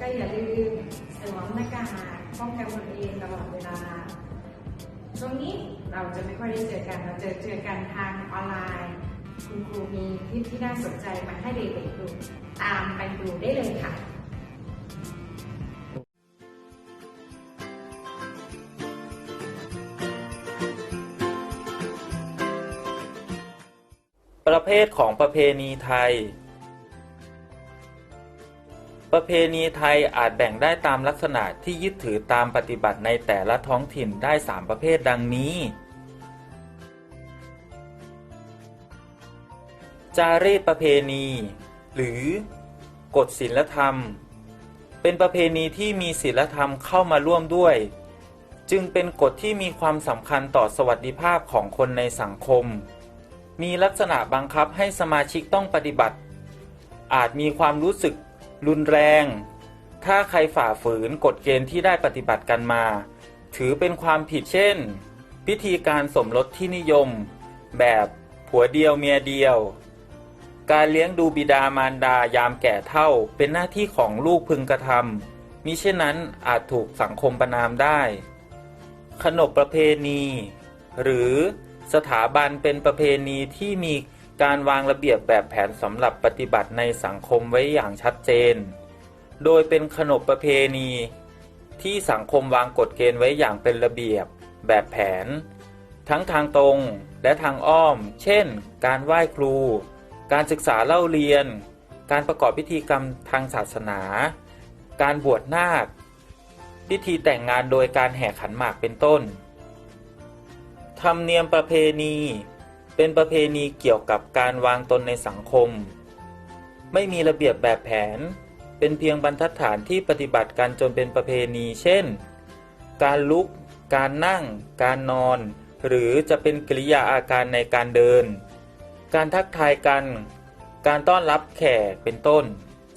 ก็อย่าลืมสวมหน้ากากป้องกันตนเองตลอดเวลา ช่วงนี้เราจะไม่ค่อยได้เจอกัน เราเจอเจอกันทางออนไลน์ คุณครูมีคลิปที่น่าสนใจมาให้เด็กๆดู ตามไปดูได้เลยค่ะประเภทของประเพณีไทย ประเพณีไทยอาจแบ่งได้ตามลักษณะที่ยึดถือตามปฏิบัติในแต่ละท้องถิ่นได้ 3 ประเภทดังนี้ จารีตประเพณี หรือกฎศีลธรรม เป็นประเพณีที่มีศีลธรรมเข้ามาร่วมด้วย จึงเป็นกฎที่มีความสำคัญต่อสวัสดิภาพของคนในสังคม มีลักษณะบังคับให้สมาชิกต้องปฏิบัติ อาจมีความรู้สึก รุนแรง ถ้าใครฝ่าฝืนกฎเกณฑ์ที่ได้ปฏิบัติกันมา ถือเป็นความผิดเช่น พิธีการสมรสที่นิยม แบบผัวเดียวเมียเดียว การเลี้ยงดูบิดามารดายามแก่เท่าเป็นหน้าที่ของลูกพึงกระทำมิเช่นนั้นอาจถูกสังคมประนามได้ ขนบประเพณี หรือสถาบันเป็นประเพณีที่มี การวางระเบียบแบบแผนสำหรับปฏิบัติในสังคมไว้อย่างชัดเจน โดยเป็นขนบประเพณี ที่สังคมวางกฎเกณฑ์ไว้อย่างเป็นระเบียบแบบแผน ทั้งทางตรงและทางอ้อม เช่น การไหว้ครู การศึกษาเล่าเรียน การประกอบพิธีกรรมทางศาสนา การบวชนาค พิธีแต่งงานโดยการแห่ขันหมากเป็นต้น ธรรมเนียมประเพณี เป็นประเพณีเกี่ยวกับการวางตนในสังคม ไม่มีระเบียบแบบแผน เป็นเพียงบรรทัดฐานที่ปฏิบัติกันจนเป็นประเพณี เช่น การลุก การนั่ง การนอน หรือจะเป็นกริยาอาการในการเดิน การทักทายกัน การต้อนรับแขกเป็นต้น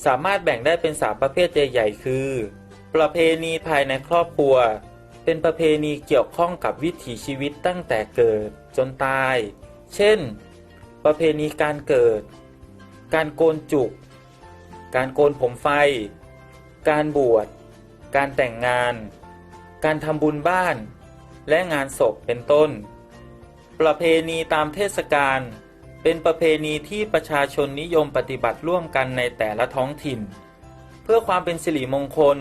สามารถแบ่งได้เป็นสามประเภทใหญ่ๆ คือ ประเพณีภายในครอบครัว เป็นประเพณีเกี่ยวข้องกับวิถีชีวิตตั้งแต่เกิดจนตาย เช่น ประเพณีการเกิด การโกนจุก การโกนผมไฟ การบวช การแต่งงาน การทำบุญบ้าน และงานศพเป็นต้น ประเพณีตามเทศกาลเป็นประเพณีที่ประชาชนนิยมปฏิบัติร่วมกันในแต่ละท้องถิ่น เพื่อความเป็นสิริมงคล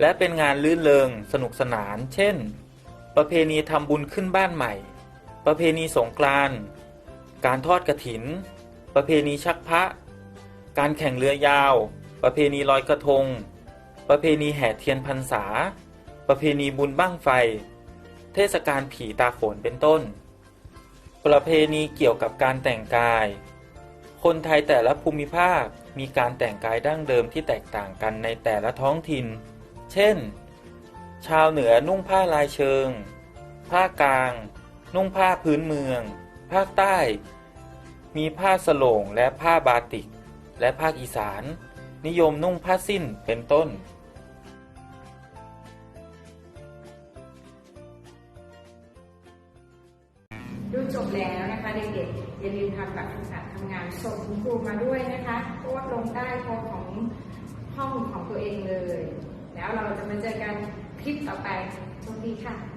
และเป็นงานลื่นเริงสนุกสนาน เช่น ประเพณีทำบุญขึ้นบ้านใหม่ ประเพณีสงกรานต์การทอดกระถิน ประเพณีชักพระ การแข่งเรือยาว ประเพณีลอยกระทง ประเพณีแห่เทียนพรรษา ประเพณีบุญบั้งไฟ เทศกาลผีตาโขนเป็นต้น ประเพณีเกี่ยวกับการแต่งกาย คนไทยแต่ละภูมิภาคมีการแต่งกายดั้งเดิมที่แตกต่างกันในแต่ละท้องถิ่น เช่น ชาวเหนือนุ่งผ้าลายเชิงภากลาง นุ่งผ้าพื้นเมือง ภาคใต้ มีผ้าสโลงและผ้าบาติก และภาคอีสาน นิยมนุ่งผ้าสิ้นเป็นต้น ดูจบแล้วนะคะเด็กๆอย่าลืมทำแบบฝึกหัดทำงานส่งคุณครูมาด้วยนะคะโพสต์ลงใต้โพสต์ของห้องของตัวเองเลย แล้วเราจะมาเจอกันคลิปต่อไปสวัสดีค่ะ